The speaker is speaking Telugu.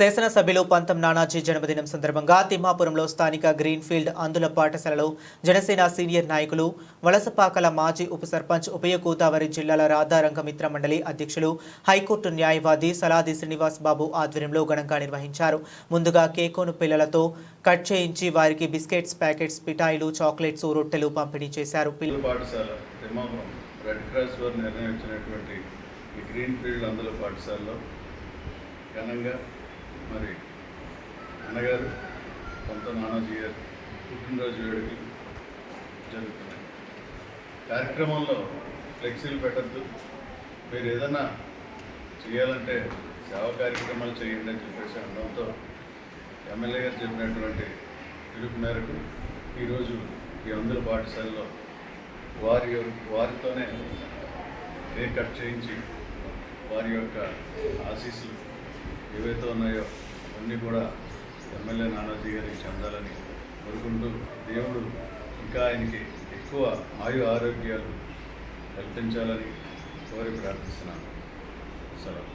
శాసనసభ్యులు పంతం నానాజీ జన్మదినం సందర్భంగా తిమ్మాపురంలో స్థానిక గ్రీన్ఫీల్డ్ అందుల పాఠశాలలో జనసేన సీనియర్ నాయకులు వలసపాకల మాజీ ఉప సర్పంచ్ ఉభయ గోదావరి జిల్లాల రాధారంగమిత్ర మండలి అధ్యక్షులు హైకోర్టు న్యాయవాది సలాది శ్రీనివాస్ బాబు ఆధ్వర్యంలో ఘనంగా నిర్వహించారు. ముందుగా కేకోను పిల్లలతో కట్ చేయించి వారికి బిస్కెట్స్ ప్యాకెట్స్ పిఠాయిలు చాక్లెట్స్ రొట్టెలు పంపిణీ చేశారు. రెడ్ క్రాస్ వారు నిర్ణయించినటువంటి గ్రీన్ ఫీల్డ్ పాఠశాలలో ఘనంగా మరి అన్నగారు కొంత నానాజీ గారు పుట్టినరోజు వేడుకలు జరుగుతున్నాయి. కార్యక్రమంలో ఫ్లెక్సీలు పెట్టద్దు. మీరు ఏదైనా చేయాలంటే సేవా కార్యక్రమాలు చేయండి అని చెప్పేసి అనడంతో ఎమ్మెల్యే గారు చెప్పినటువంటి పిలుపు మేరకు ఈరోజు ఈ అందుల పాఠశాలలో వారి వారితోనే కేక్ కట్ చేయించి వారి యొక్క ఆశీస్సులు ఏవైతే ఉన్నాయో అన్నీ కూడా ఎమ్మెల్యే నానాజీ గారికి చెందాలని కోరుకుంటూ దేవుడు ఇంకా ఆయనకి ఎక్కువ ఆయు ఆరోగ్యాలు కల్పించాలని కోరి ప్రార్థిస్తున్నాను. సెలవు.